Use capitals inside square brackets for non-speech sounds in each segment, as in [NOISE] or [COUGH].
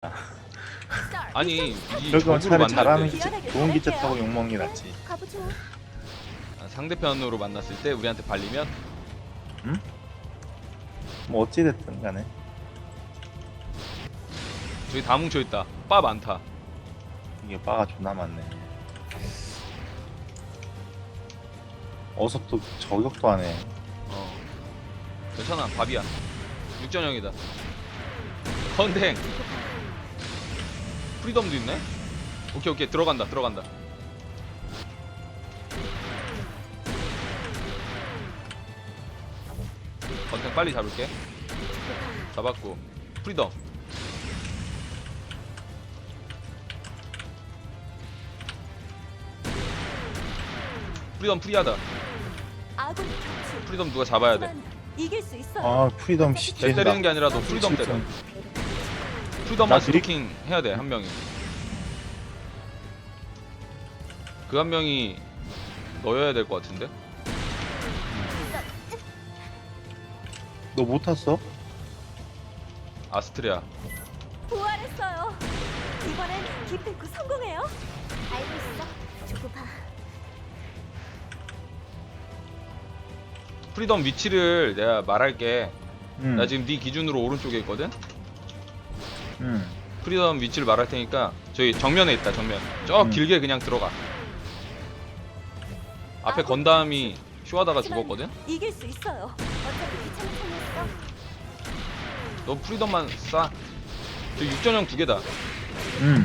[LAUGHS] 아니 이 그럴 거면 적으로 차라리 만날 잘하는 때 기차, 좋은 기차 타고 욕먹는 게 낫지. 가보죠. 아, 상대편으로 만났을 때 우리한테 발리면 뭐 어찌 됐든 간에. 저기 다 뭉쳐 있다. 빠 많다. 이게 바가 존나 많네. 어석도 저격도 하네. 어. 괜찮아 밥이야. 육전형이다. 컨댕. 프리덤도 있네. 오케이 오케이 들어간다 들어간다. 컨댕 빨리 잡을게. 잡았고 프리덤. 프리덤 프리하다. 아군 격추. 프리덤 누가 잡아야 돼. 하지만 이길 수 있어요. 아 프리덤 씨. 쟤 때리는 게 아니라 너 프리덤 때려. 나 드립- 스토킹 해야 돼 한 명이. 그 한 명이 너여야 될 것 같은데? 너 못 탔어? 아스트리아. 부활했어요. 이번엔 기필코 성공해요. 알고 있어. 두고 봐. 프리덤 위치를 내가 말할게. 응. 나 지금 네 기준으로 오른쪽에 있거든. 응. 프리덤 위치를 말할 테니까 저기 정면에 있다 정면. 저 음. 길게 그냥 들어가. 앞에 건담이 쇼하다가 죽었거든. 이길 수 있어요. 어차피 귀찮은 편이었어. 너 프리덤만 쏴. 저 육전형 두 개다. 응.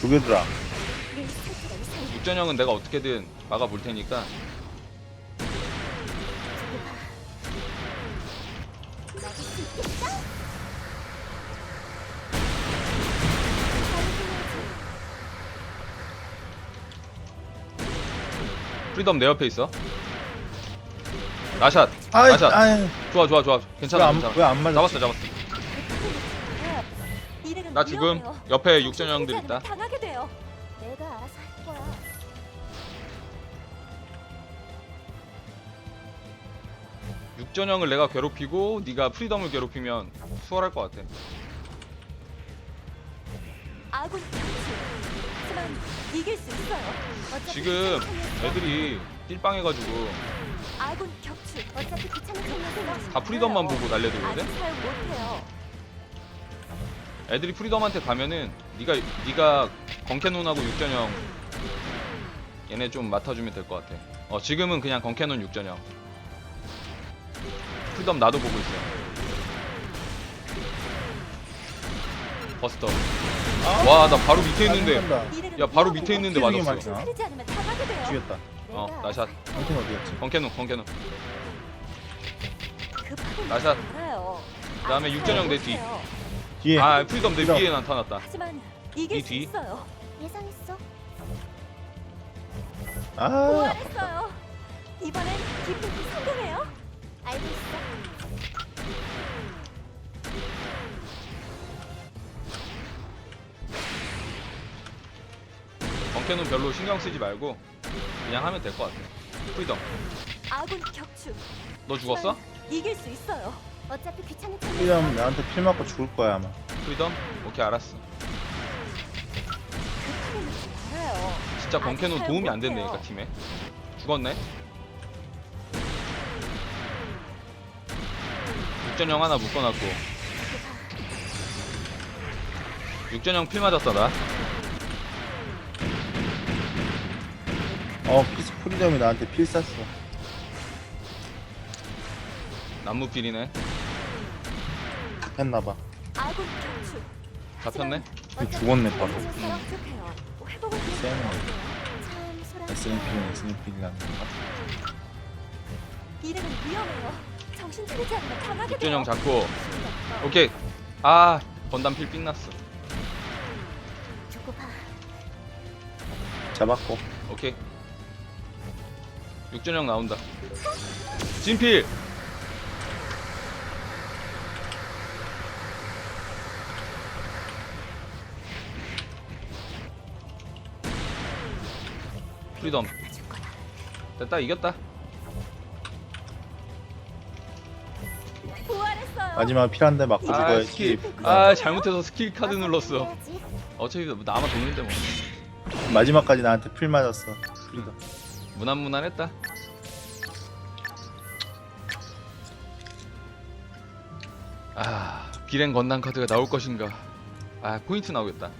두 개더라. 이상해. 육전형은 내가 어떻게든 막아볼 테니까. 프리덤 내 옆에 있어. 나샷. 아이, 나샷. 아이. 좋아 좋아 좋아. 괜찮아 왜안 괜찮아. 왜안 맞아? 잡았어 잡았어. 나 지금. 옆에 육전 형들 차리지 있다. 당하게 돼요. 내가 알아서 할 거야. 육전 형을 내가 괴롭히고 네가 프리덤을 괴롭히면 수월할 것 같아. 아군. 하지만 이길 수 있어요. 어차피 지금 귀찮은. 애들이 띨빵해가지고 아군 격추. 어차피 귀찮은. 다 프리덤만 보고 날려들거든. 아직 사용 못해요. 애들이 프리덤한테 가면은 네가 네가 건캐논하고 육전형 얘네 좀 맡아주면 될 것 같아. 어 지금은 그냥 건캐논 육전형. 프리덤 나도 보고 있어. 버스터. 와 나 바로 밑에 있는데. 이래는 야, 바로. 밑에 있는데 튀는 게 맞았어. 돼요. 죽였다. 어 내가 나샷. 한팀 어디였지? 건캐논. 급하게 나샷. 알아요. 그다음에 아직 육전형 내 뒤. 뒤에. 아 프리덤 내. 위에 나타났다. 하지만 이길 이수 뒤? 있어요. 예상했어. 아. 이번엔 기필코 성공해요. 알고 있어. 건캐논 별로 신경 쓰지 말고 그냥 하면 될 것 같아. 프리덤. 아군 격추. 너 죽었어? 이길 수 있어요. 어차피 귀찮은 프리덤 나한테 필 맞고 죽을 거야 아마. 프리덤? 오케이 알았어. 진짜 사용 도움이 안. 된다니까 팀에. 죽었네. 육전형 하나 묶어놨고. 육전형 필 맞았다 나. 어 피스 프리덤이 나한테 필 쐈어. 나무 필이네. 했나봐. 아군 격추. 잡혔네. 죽었네, 바로. 소란스러워. SNP는 SNP라는 건가? 이래는 위험해요. 정신 차리지 않으면 당하게 돼요. 육전형 잡고. 오케이. 아 건담 필 삥났어. 두고 봐. 잡았고. 오케이. 육전형 나온다. 진필. 프리덤. 됐다 이겼다. 부활했어요. 마지막 필한대 맞고 아 죽어야지 스킬 아 잘못해서 스킬 카드 눌렀어 어차피 나만 돕는데 뭐 마지막까지 나한테 필 맞았어 그러니까 무난무난했다. 아 비행 건담 카드가 나올 것인가? 아 포인트 나오겠다